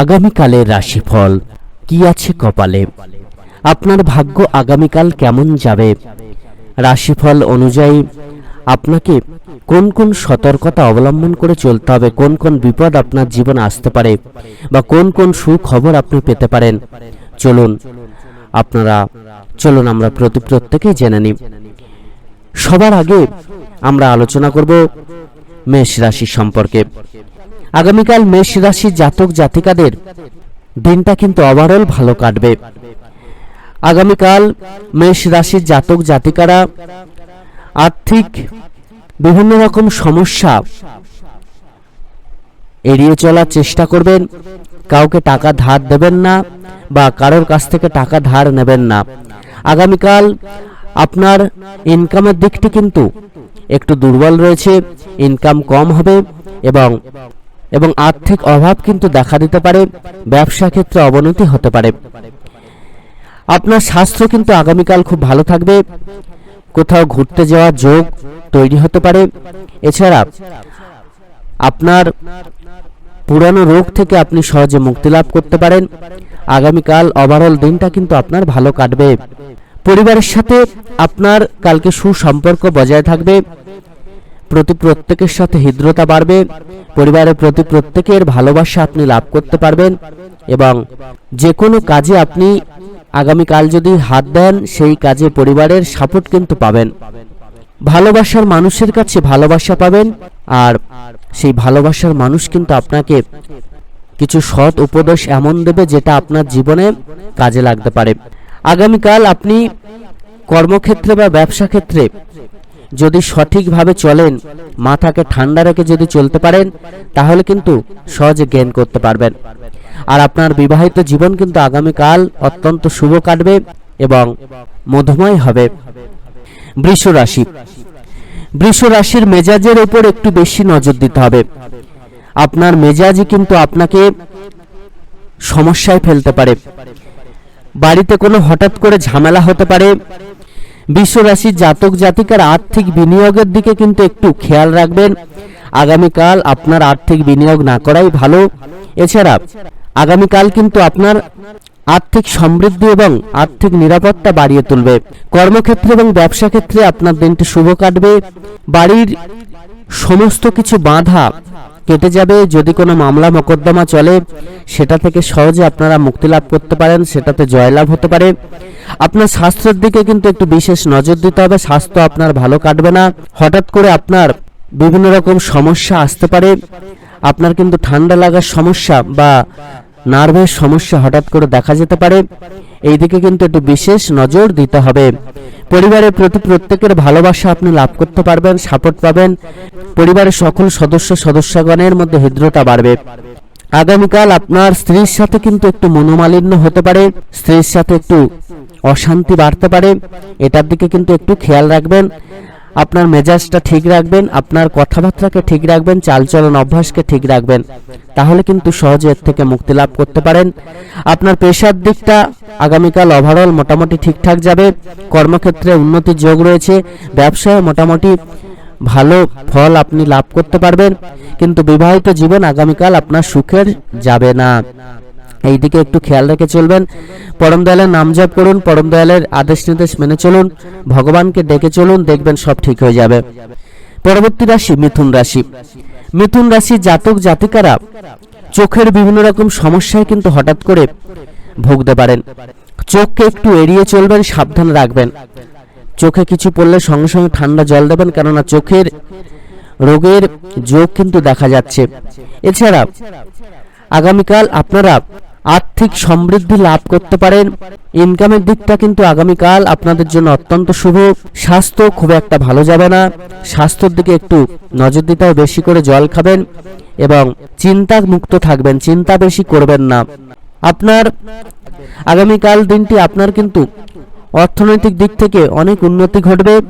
আগামীকালের রাশিফল কি আছে কপালে? আপনার ভাগ্য আগামীকাল কেমন যাবে? রাশিফল অনুযায়ী আপনাকে কোন কোন সতর্কতা অবলম্বন করে চলতে হবে, কোন কোন বিপদ আপনার জীবনে আসতে পারে বা কোন কোন সুখবর আপনি পেতে পারেন। চলুন, আপনারা, চলুন আমরা প্রতি প্রত্যেকেই জেনে নিই। সবার আগে আমরা আলোচনা করব মেষ রাশি সম্পর্কে। আগামীকাল মেষ রাশির জাতক জাতিকাদের দিনটা কিন্তু ওভারঅল ভালো কাটবে। আগামীকাল মেষ রাশির জাতক জাতিকারা আর্থিক বিভিন্ন রকম সমস্যা এড়িয়ে চলার চেষ্টা করবেন। কাউকে টাকা ধার দেবেন না বা কারোর কাছ থেকে টাকা ধার নেবেন না। আগামীকাল আপনার ইনকামের দিকটি কিন্তু একটু দুর্বল রয়েছে ইনকাম কম হবে এবং এবং আর্থিক অভাব কিন্তু দেখা দিতে পারে, ব্যবসা ক্ষেত্রে অবনতি হতে পারে। আপনার স্বাস্থ্য কিন্তু আগামীকাল খুব ভালো থাকবে। কোথাও ঘুরতে যাওয়ার যোগ তৈরি হতে পারে। এছাড়া আপনার পুরানো রোগ থেকে আপনি সহজে মুক্তি লাভ করতে পারেন। আগামীকাল ওভারঅল দিনটা কিন্তু আপনার ভালো কাটবে। পরিবারের সাথে আপনার কালকে সুসম্পর্ক বজায় থাকবে। প্রতি প্রত্যেকের সাথে হৃদ্রতা বাড়বে, পরিবারের প্রতি প্রত্যেকের ভালোবাসা আপনি লাভ করতে পারবেন এবং যে কোনো কাজে আপনি আগামীকাল যদি হাত দেন, সেই কাজে পরিবারের সাপোর্ট কিন্তু পাবেন। ভালোবাসার মানুষের কাছে ভালোবাসা পাবেন আর সেই ভালোবাসার মানুষ কিন্তু আপনাকে কিছু সৎ উপদেশ এমন দেবে যেটা আপনার জীবনে কাজে লাগতে পারে। আগামীকাল আপনি কর্মক্ষেত্রে বা ব্যবসা ক্ষেত্রে যদি সঠিকভাবে চলেন, মাথাকে ঠান্ডা রেখে যদি চলতে পারেন, তাহলে কিন্তু সহজে জ্ঞান করতে পারবেন। আর আপনার বিবাহিত জীবন কিন্তু আগামীকাল অত্যন্ত শুভ কাটবে এবং মধুময় হবে। বৃষ রাশি। বৃষ রাশির মেজাজের উপর একটু বেশি নজর দিতে হবে। আপনার মেজাজই কিন্তু আপনাকে সমস্যায় ফেলতে পারে। বাড়িতে কোনো হঠাৎ করে ঝামেলা হতে পারে বিশ্ব রাশির জাতক জাতিকার আর্থিক বিনিয়োগের দিকে কিন্তু একটু খেয়াল রাখবেন। আগামীকাল আপনার আর্থিক বিনিয়োগ না করাই ভালো। এছাড়া আগামীকাল কিন্তু আপনার আর্থিক সমৃদ্ধি এবং আর্থিক নিরাপত্তা বাড়িয়ে তুলবে। কর্মক্ষেত্রে এবং ব্যবসা ক্ষেত্রে আপনার দিনটি শুভ কাটবে। বাড়ির সমস্ত কিছু বাধা কেটে যাবে। যদি কোনো মামলা, মোকদ্দমা চলে, সেটা থেকে সহজে আপনারা মুক্তি লাভ করতে পারেন, সেটাতে জয়লাভ হতে পারে। আপনার স্বাস্থ্যের দিকে কিন্তু একটু বিশেষ নজর দিতে হবে, স্বাস্থ্য আপনার ভালো কাটবে না। হঠাৎ করে আপনার বিভিন্ন রকম সমস্যা আসতে পারে। আপনার কিন্তু ঠান্ডা লাগার সমস্যা বা নার্ভের সমস্যা হঠাৎ করে দেখা যেতে পারে। এই দিকে কিন্তু একটু বিশেষ নজর দিতে হবে। পরিবারের প্রতি প্রত্যেকের ভালোবাসা আপনি লাভ করতে পারবেন সাপোর্ট পাবেন। পরিবারের সকল সদস্য, সদস্যগণের মধ্যে হৃদ্রতা বাড়বে। আগামীকাল আপনার স্ত্রীর সাথে কিন্তু একটু মনোমালিন্য হতে পারে, স্ত্রীর সাথে একটু অশান্তি বাড়তে পারে। এটার দিকে কিন্তু একটু খেয়াল রাখবেন। আপনার মেজাজটা ঠিক রাখবেন, আপনার কথাবার্তাকে ঠিক রাখবেন, চালচলন অভ্যাসকে ঠিক রাখবেন। তাহলে কিন্তু সহজে এর থেকে মুক্তি লাভ করতে পারেন। আপনার পেশার দিকটা আগামীকাল ওভারঅল মোটামুটি ঠিকঠাক যাবে। কর্মক্ষেত্রে উন্নতির যোগ রয়েছে। ব্যবসায় মোটামুটি ভালো ফল আপনি লাভ করতে পারবেন। কিন্তু বিবাহিত জীবন আগামীকাল আপনার সুখের যাবে না। এই দিকে একটু খেয়াল রেখে চলবেন। পরম দয়ালের নাম জপ করুন, পরম দয়ালের আদেশ নির্দেশ মেনে চলুন, ভগবানকে ডেকে চলুন, দেখবেন সব ঠিক হয়ে যাবে। পরবর্তী রাশি, মিথুন রাশি। মিথুন রাশি জাতক জাতিকারা চোখের বিভিন্ন রকম সমস্যায় কিন্তু হঠাৎ করে ভুগতে পারেন। চোখকে একটু এড়িয়ে চলবেন, সাবধান রাখবেন। চোখে কিছু পড়লে সঙ্গে সঙ্গে ঠান্ডা জল দেবেন, কেননা চোখের রোগের যোগ কিন্তু দেখা যাচ্ছে। এছাড়া আগামীকাল আপনারা আর্থিক সমৃদ্ধি লাভ করতে পারেন। ইনকামের দিকটা কিন্তু আগামীকাল আপনাদের জন্য অত্যন্ত শুভ। স্বাস্থ্য খুব একটা ভালো যাবে না। স্বাস্থ্যের দিকে একটু নজর দিতে হবে, বেশি করে জল খাবেন এবং চিন্তা মুক্ত থাকবেন, চিন্তা বেশি করবেন না। আপনার আগামীকাল দিনটি আপনার কিন্তু অর্থনৈতিক দিক থেকে অনেক উন্নতি ঘটবে।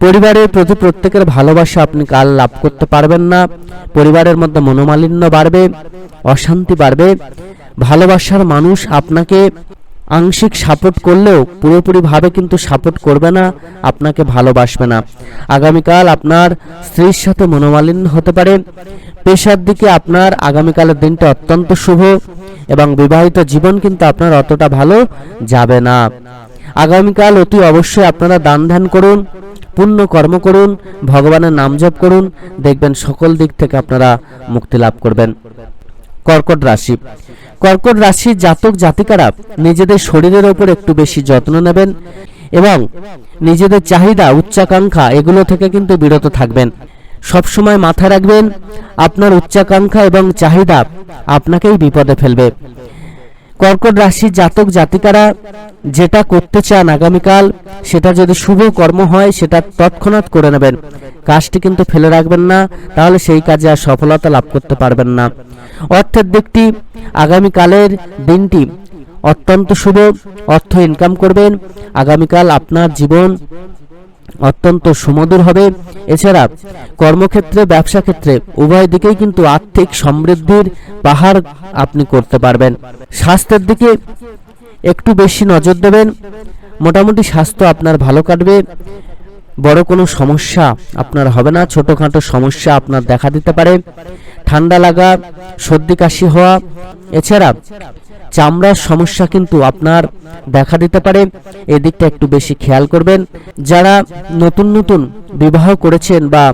পরিবারের প্রতি প্রত্যেকের ভালোবাসা আপনি কাল লাভ করতে পারবেন না। পরিবারের মধ্যে মনোমালিন্য বাড়বে, অশান্তি বাড়বে। ভালোবাসার মানুষ আপনাকে আংশিক সাপোর্ট করলেও পুরোপুরিভাবে কিন্তু সাপোর্ট করবে না, আপনাকে ভালোবাসবে না। আগামীকাল আপনার স্ত্রীর সাথে মনোমালিন্য হতে পারে। পেশার দিকে আপনার আগামীকালের দিনটা অত্যন্ত শুভ এবং বিবাহিত জীবন কিন্তু আপনার অতটা ভালো যাবে না। আগামীকাল অতি অবশ্যই আপনারা দান ধ্যান করুন, পুণ্য কর্ম করুন, ভগবানের নাম জপ করুন, দেখবেন সকল দিক থেকে আপনারা মুক্তি লাভ করবেন। কর্কট রাশি। কর্কট রাশির জাতক জাতিকারা নিজেদের শরীরের ওপর একটু বেশি যত্ন নেবেন এবং নিজেদের চাহিদা, উচ্চাকাঙ্ক্ষা এগুলো থেকে কিন্তু বিরত থাকবেন। সবসময় মাথায় রাখবেন, আপনার উচ্চাকাঙ্ক্ষা এবং চাহিদা আপনাকেই বিপদে ফেলবে। কর্কট রাশির জাতক জাতিকারা যেটা করতে চান আগামীকাল সেটা যদি শুভ কর্ম হয়, সেটা তৎক্ষণাৎ করে নেবেন। কাজটি কিন্তু ফেলে রাখবেন না, তাহলে সেই কাজে আর সফলতা লাভ করতে পারবেন না। অর্থের দিকটি, আগামীকালের দিনটি অত্যন্ত শুভ, অর্থ ইনকাম করবেন। আগামীকাল আপনার জীবন অত্যন্ত সুমধুর হবে। এছাড়া কর্মক্ষেত্রে ব্যবসা ক্ষেত্রে উভয় দিকেই কিন্তু আর্থিক সমৃদ্ধির পাহাড় আপনি করতে পারবেন। স্বাস্থ্যের দিকে একটু বেশি নজর দেবেন। মোটামুটি স্বাস্থ্য আপনার ভালো কাটবে। বড় কোনো সমস্যা আপনার হবে না। ছোটোখাটো সমস্যা আপনার দেখা দিতে পারে। ঠান্ডা লাগা, সর্দি কাশি হওয়া, এছাড়া চামড়ার সমস্যা কিন্তু আপনার দেখা দিতে পারে। এদিকটা একটু বেশি খেয়াল করবেন। যারা নতুন নতুন বিবাহ করেছেন বা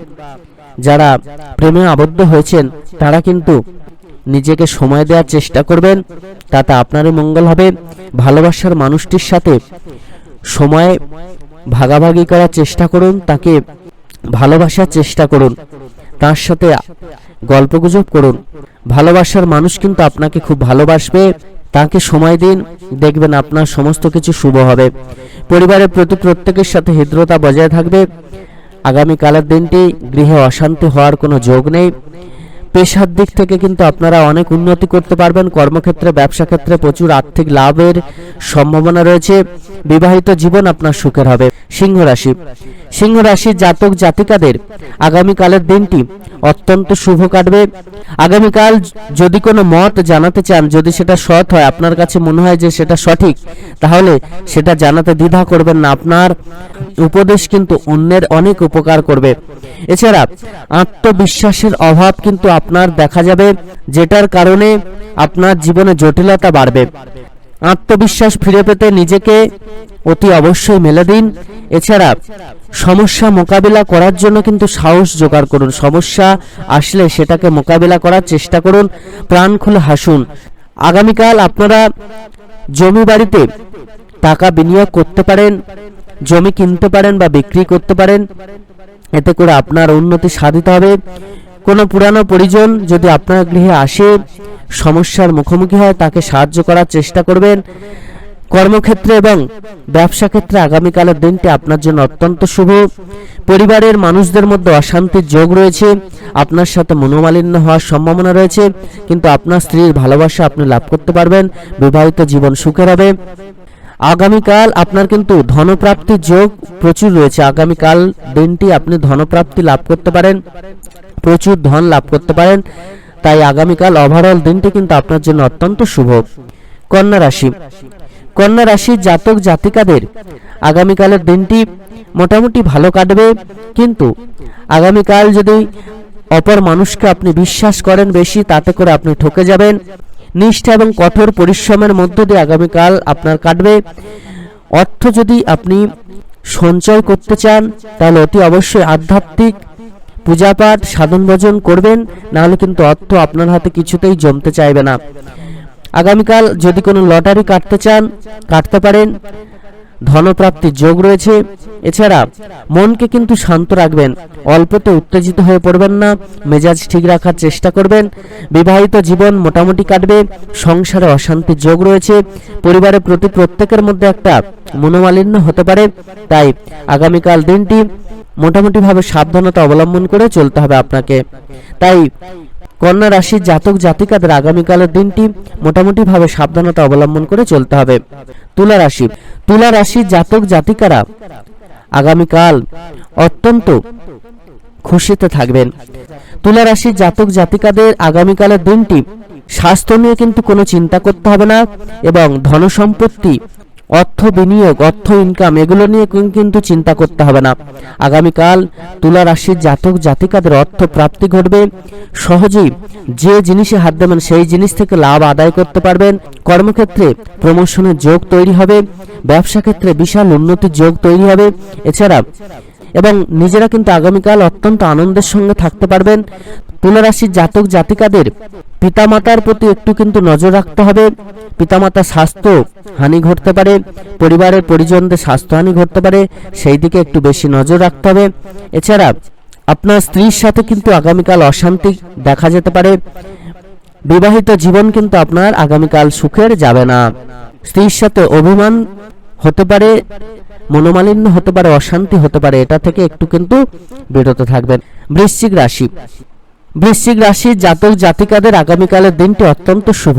যারা প্রেমে আবদ্ধ হয়েছেন, তারা কিন্তু নিজেকে সময় দেওয়ার চেষ্টা করবেন। তাতে আপনারই মঙ্গল হবে। ভালোবাসার মানুষটির সাথে সময় ভাগাভাগি করার চেষ্টা করুন, তাকে ভালোবাসার চেষ্টা করুন, তার সাথে গল্পগুজব করুন। ভালোবাসার মানুষ কিন্তু আপনাকে খুব ভালোবাসবে। তাকে সময় দিন, দেখবেন আপনার সমস্ত কিছু শুভ হবে। পরিবারের প্রতি প্রত্যেকের সাথে হৃদ্রতা বজায় থাকবে। আগামীকালের দিনটি গৃহে অশান্তি হওয়ার কোনো যোগ নেই। পেশার দিক থেকে কিন্তু আপনারা অনেক উন্নতি করতে পারবেন। কর্মক্ষেত্রে, ব্যবসা ক্ষেত্রে প্রচুর আর্থিক লাভের সম্ভাবনা রয়েছে। বিবাহিত জীবন আপনার সুখের হবে। সিংহ রাশি। সিংহ রাশির জাতক জাতিকাদের আগামীকালের দিনটি অত্যন্ত শুভ কাটবে। আগামীকাল যদি কোনো মত জানাতে চান, যদি সেটা সৎ হয়, আপনার কাছে মনে হয় যে সেটা সঠিক, তাহলে সেটা জানাতে দ্বিধা করবেন না। আপনার উপদেশ কিন্তু অন্যের অনেক উপকার করবে। এছাড়া আত্মবিশ্বাসের অভাব কিন্তু আপনার দেখা যাবে, যেটার কারণে আপনার জীবনে জটিলতা বাড়বে। আত্মবিশ্বাস ফিরে পেতে নিজেকে অতি অবশ্যই মেলে দিন। এছাড়া সমস্যা মোকাবিলা করার জন্য কিন্তু সাহস জোগাড় করুন। সমস্যা আসলে সেটাকে মোকাবিলা করার চেষ্টা করুন। প্রাণ খুলে হাসুন। আগামীকাল আপনারা জমি বাড়িতে টাকা বিনিয়োগ করতে পারেন, জমি কিনতে পারেন বা বিক্রি করতে পারেন। এতে করে আপনার উন্নতি সাধিত হবে। কোনো পুরানো পরিজন যদি আপনার গৃহে আসে সমস্যার মুখোমুখি হয় তাকে সাহায্য করার চেষ্টা করবেন। কর্মক্ষেত্রে এবং ব্যবসা ক্ষেত্রে আগামীকালের দিনটি আপনার জন্য অত্যন্ত শুভ। পরিবারের মানুষদের মধ্যে অশান্তির যোগ রয়েছে। আপনার সাথে মনোমালিন্য হওয়ার সম্ভাবনা রয়েছে। কিন্তু আপনার স্ত্রীর ভালোবাসা আপনি লাভ করতে পারবেন। বিবাহিত জীবন সুখের হবে। আগামীকাল আপনার কিন্তু ধনপ্রাপ্তির যোগ প্রচুর রয়েছে। আগামীকাল দিনটি আপনি ধনপ্রাপ্তি লাভ করতে পারেন। প্রচুর ধন লাভ করতে পারেন। তাই আগামীকাল ওভারঅল দিনটি কিন্তু আপনার জন্য অত্যন্ত শুভ। কন্যা রাশি। কন্যা রাশির জাতক জাতিকাদের আগামীকালের দিনটি মোটামুটি ভালো কাটবে, কিন্তু আগামীকাল যদি অপর মানুষকে আপনি বিশ্বাস করেন বেশি, তাতে করে আপনি ঠকে যাবেন। নিষ্ঠা এবং কঠোর পরিশ্রমের মধ্য দিয়ে আগামীকাল আপনার কাটবে। অর্থ যদি আপনি সঞ্চয় করতে চান, তাহলে অতি অবশ্যই আধ্যাত্মিক পূজাপাঠ, সাধন ভজন করবেন, নাহলে কিন্তু অর্থ আপনার হাতে কিছুতেই জমতে চাইবে না। আগামীকাল যদি কোনো লটারি কাটতে চান, কাটতে পারেন। ধনপ্রাপ্তির যোগ রয়েছে। এছাড়া মনকে কিন্তু শান্ত রাখবেন। অল্পতে উত্তেজিত হয়ে পড়বেন না। মেজাজ ঠিক রাখার চেষ্টা করবেন। বিবাহিত জীবন মোটামুটি কাটবে। সংসারে অশান্তির যোগ রয়েছে। পরিবারের প্রতি প্রত্যেকের মধ্যে একটা মনোমালিন্য হতে পারে। তাই আগামীকাল দিনটি মোটামুটিভাবে সাবধানতা অবলম্বন করে চলতে হবে আপনাকে। তাই কন্যা রাশির জাতক জাতিকাদের আগামীকালের দিনটি মোটামুটিভাবে সাবধানতা অবলম্বন করে চলতে হবে। তুলা রাশি। তুলা রাশির জাতক জাতিকারা আগামীকাল অত্যন্ত খুশিতে থাকবেন। তুলা রাশির জাতক জাতিকাদের আগামীকালের দিনটি স্বাস্থ্য নিয়ে কিন্তু কোনো চিন্তা করতে হবে না এবং ধনসম্পত্তি অর্থ বিনিয়োগ, অর্থ ইনকাম এগুলো নিয়ে কিন্তু চিন্তা করতে হবে না। আগামীকাল তুলা রাশির জাতক জাতিকাদের অর্থ প্রাপ্তি ঘটবে। সহজেই যে জিনিসে হাত দেবেন, সেই জিনিস থেকে লাভ আদায় করতে পারবেন। কর্মক্ষেত্রে প্রমোশনের যোগ তৈরি হবে। ব্যবসা ক্ষেত্রে বিশাল উন্নতির যোগ তৈরি হবে। এছাড়া এবং নিজেরা কিন্তু আগামীকাল অত্যন্ত আনন্দের সঙ্গে থাকতে পারবেন। তুলা রাশির জাতক জাতিকাদের পিতামাতার প্রতি একটু কিন্তু নজর রাখতে হবে। পিতামাতার স্বাস্থ্য হানি ঘটতে পারে, পরিবারের পরিজনদের স্বাস্থ্যহানি ঘটতে পারে, সেই দিকে একটু বেশি নজর রাখতে হবে। এছাড়া আপনার স্ত্রীর সাথে কিন্তু আগামীকাল অশান্তি দেখা যেতে পারে। বিবাহিত জীবন কিন্তু আপনার আগামীকাল সুখের যাবে না। স্ত্রীর সাথে অভিমান হতে পারে, মনোমালিন্য হতে পারে, অশান্তি হতে পারে, এটা থেকে একটু কিন্তু বিরত থাকবেন। বৃশ্চিক রাশি বৃশ্চিক রাশির জাতক জাতিকাদের আগামীকালের দিনটি অত্যন্ত শুভ।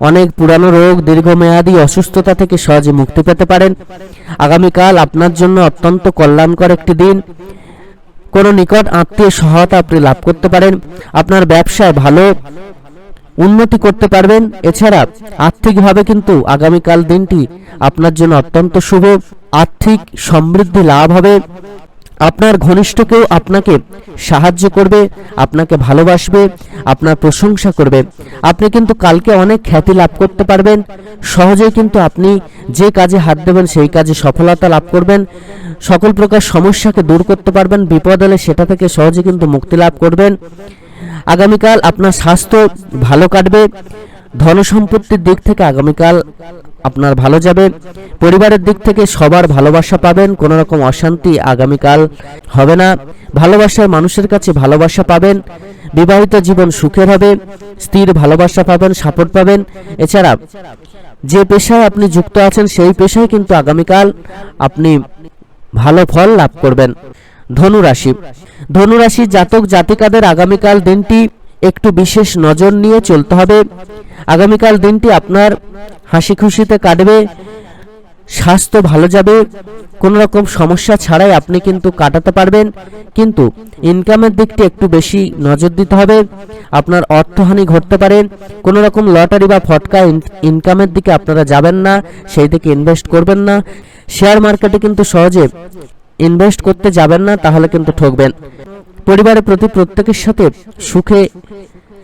অনেক পুরানো রোগ, দীর্ঘমেয়াদী অসুস্থতা থেকে সহজে মুক্তি পেতে পারেন। আগামীকাল আপনার জন্য অত্যন্ত কল্যাণকর একটি দিন। কোনো নিকট আত্মীয় সহায়তা আপনি লাভ করতে পারেন। আপনার ব্যবসায় ভালো উন্নতি করতে পারবেন। এছাড়া আর্থিকভাবে কিন্তু আগামীকাল দিনটি আপনার জন্য অত্যন্ত শুভ। আর্থিক সমৃদ্ধি লাভ হবে। আপনার ঘনিষ্ঠ কেউ আপনাকে সাহায্য করবে, আপনাকে ভালোবাসবে, আপনার প্রশংসা করবে। আপনি কিন্তু কালকে অনেক খ্যাতি লাভ করতে পারবেন। সহজেই কিন্তু আপনি যে কাজে হাত দেবেন, সেই কাজে সফলতা লাভ করবেন। সকল প্রকার সমস্যাকে দূর করতে পারবেন। বিপদ হলে সেটা থেকে সহজে কিন্তু মুক্তি লাভ করবেন। আগামীকাল আপনার স্বাস্থ্য ভালো কাটবে। ধন সম্পত্তির দিক থেকে আগামীকাল আপনার ভালো যাবে। পরিবারের দিক থেকে সবার ভালোবাসা পাবেন, কোনো রকম অশান্তি আগামীকাল হবে না। ভালোবাসার মানুষের কাছে ভালোবাসা পাবেন, বিবাহিত জীবন সুখের হবে, স্ত্রীর ভালোবাসা পাবেন, সাপোর্ট পাবেন। এছাড়া যে পেশায় আপনি যুক্ত আছেন, সেই পেশায় কিন্তু আগামীকাল আপনি ভালো ফল লাভ করবেন। ধনুরাশি। ধনুরাশি জাতক জাতিকাদের আগামীকাল দিনটি একটু বিশেষ নজর নিয়ে চলতে হবে। আগামীকাল দিনটি আপনার হাসি খুশিতে কাটবে, স্বাস্থ্য ভালো যাবে কোনো রকম সমস্যা ছাড়াই আপনি কিন্তু কাটাতে পারবেন। কিন্তু ইনকামের দিকটি একটু বেশি নজর দিতে হবে। আপনার অর্থহানি ঘটতে পারে কোনো রকম লটারি বা ফটকা ইনকামের দিকে আপনারা যাবেন না, সেই দিকে ইনভেস্ট করবেন না। শেয়ার মার্কেটে কিন্তু সহজে ইনভেস্ট করতে যাবেন না, তাহলে কিন্তু ঠকবেন। পরিবারের প্রতি প্রত্যেকের সাথে সুখে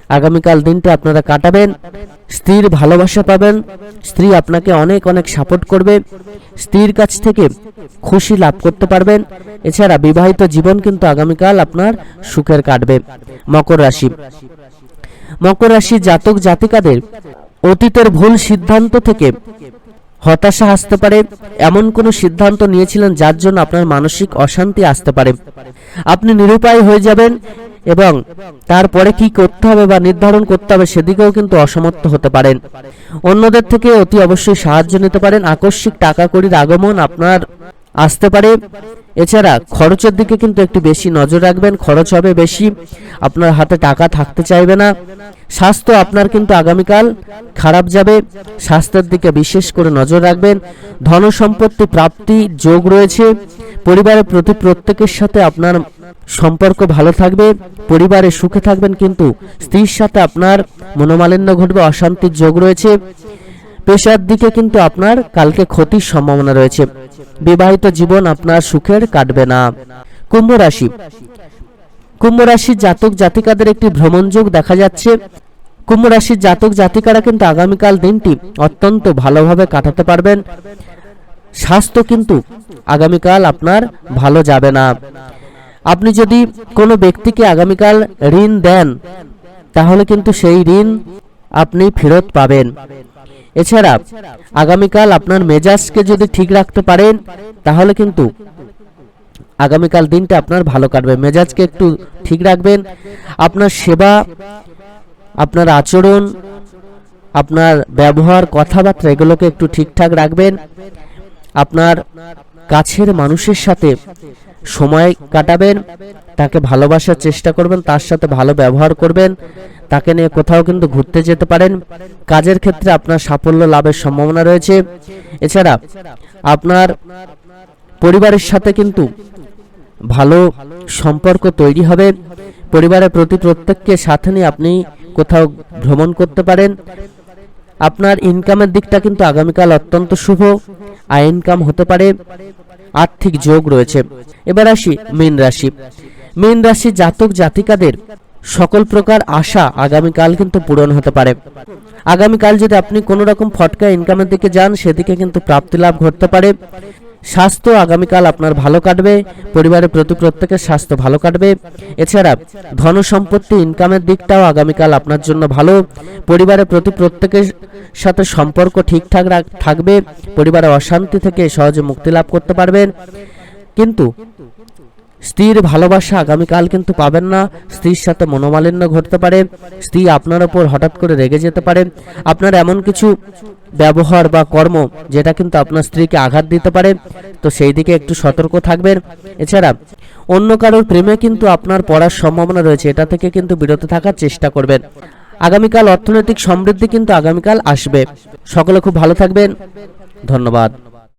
আগামীকাল দিনটা আপনারা কাটাবেন। স্ত্রীর ভালোবাসা পাবেন। স্ত্রী আপনাকে অনেক অনেক সাপোর্ট করবে। স্ত্রীর কাছ থেকে খুশি লাভ করতে পারবেন। এছাড়া বিবাহিত জীবন কিন্তু আগামীকাল আপনার সুখের কাটবে। মকর রাশি। মকর রাশি জাতক, জাতিকাদের অতীতের ভুল সিদ্ধান্ত থেকে হতাশা আসতে পারে, এমন কোনো সিদ্ধান্ত নিয়েছিলেন যার জন্য আপনার মানসিক অশান্তি আসতে পারে। আপনি নিরুপায় হয়ে যাবেন এবং তারপরে কি করতে হবে বা নির্ধারণ করতে হবে সেদিকেও কিন্তু অসমর্থ হতে পারেন। অন্যদের থেকে অতি অবশ্যই সাহায্য নিতে পারেন। আকস্মিক টাকা কড়ির আগমন আপনার আসতে পারে। এছাড়া খরচের দিকে কিন্তু একটু বেশি নজর রাখবেন, খরচ হবে বেশি, আপনার হাতে টাকা থাকতে চাইবে না। স্বাস্থ্য আপনার কিন্তু আগামীকাল খারাপ যাবে, স্বাস্থ্যের দিকে বিশেষ করে নজর রাখবেন। ধন সম্পত্তি প্রাপ্তি যোগ রয়েছে, পরিবারের প্রতি প্রত্যেকের সাথে আপনার সম্পর্ক ভালো থাকবে, পরিবারে সুখে থাকবেন কিন্তু স্ত্রীর সাথে আপনার মনোমালিন্য ঘটবে, অশান্তির যোগ রয়েছে। পেশার দিকে কিন্তু আপনার কালকে ক্ষতির সম্ভাবনা রয়েছে। বিবাহিত জীবন আপনার সুখের কাটবে না। কুম্ভ রাশি। কুম্ভ রাশির জাতক জাতিকাদের একটি ভ্রমণ যোগ দেখা যাচ্ছে। কুম্ভ রাশির জাতক জাতিকারা কিন্তু আগামীকাল দিনটি অত্যন্ত ভালোভাবে কাটাতে পারবেন। স্বাস্থ্য কিন্তু আগামীকাল আপনার ভালো যাবে না। আপনি যদি কোনো ব্যক্তিকে আগামীকাল ঋণ দেন, তাহলে কিন্তু সেই ঋণ আপনি ফেরত পাবেন। এছাড়া আগামীকাল আপনার মেজাজকে যদি ঠিক রাখতে পারেন, তাহলে কিন্তু আগামীকাল দিনটা আপনার ভালো কাটবে। মেজাজকে একটু ঠিক রাখবেন। আপনার সেবা, আপনার আচরণ, আপনার ব্যবহার, কথাবার্তা, এগুলোকে একটু ঠিকঠাক রাখবেন। আপনার কাছের মানুষের সাথে সময় কাটাবেন, তাকে ভালোবাসার চেষ্টা করবেন, তার সাথে ভালো ব্যবহার করবেন, তাকে নিয়ে কোথাও কিন্তু ঘুরতে যেতে পারেন। কাজের ক্ষেত্রে আপনার সাফল্য লাভের সম্ভাবনা রয়েছে। এছাড়া আপনার পরিবারের সাথে কিন্তু ভালো সম্পর্ক তৈরি হবে। পরিবারের প্রতি প্রত্যেককে সাথে নিয়ে আপনি কোথাও ভ্রমণ করতে পারেন। আপনার ইনকামের দিকটা কিন্তু আগামীকাল অত্যন্ত শুভ। আয় ইনকাম হতে পারে। আর্থিক যোগ রয়েছে। এবার আসি মীন রাশি। মীন রাশি জাতক জাতিকাদের সকল প্রকার আশা আগামীকাল কিন্তু পূরণ হতে পারে। আগামীকাল যদি আপনি কোনো রকম ফটকা ইনকামের দিকে যান, সেদিকে কিন্তু প্রাপ্তি লাভ ঘটতে পারে। স্বাস্থ্য আগামীকাল আপনার ভালো কাটবে, পরিবারের প্রতি প্রত্যেকের স্বাস্থ্য ভালো কাটবে। এছাড়া ধন সম্পত্তি ইনকামের দিকটাও আগামীকাল আপনার জন্য ভালো। পরিবারের প্রতি প্রত্যেকের সাথে সম্পর্ক ঠিকঠাক থাকবে। পরিবারে অশান্তি থেকে সহজে মুক্তি লাভ করতে পারবেন। কিন্তু স্ত্রীর ভালোবাসা আগামীকাল কিন্তু পাবেন না। স্ত্রীর সাথে মনোমালিন্য ঘটতে পারে। স্ত্রী আপনার ওপর হঠাৎ করে রেগে যেতে পারে। আপনার এমন কিছু ব্যবহার বা কর্ম যেটা কিন্তু আপনার স্ত্রীকে আঘাত দিতে পারে। তো সেই দিকে একটু সতর্ক থাকবেন। এছাড়া অন্য কারোর প্রেমে কিন্তু আপনার পড়ার সম্ভাবনা রয়েছে। এটা থেকে কিন্তু বিরত থাকার চেষ্টা করবেন। আগামীকাল অর্থনৈতিক সমৃদ্ধি কিন্তু আগামীকাল আসবে। সকলে খুব ভালো থাকবেন। ধন্যবাদ।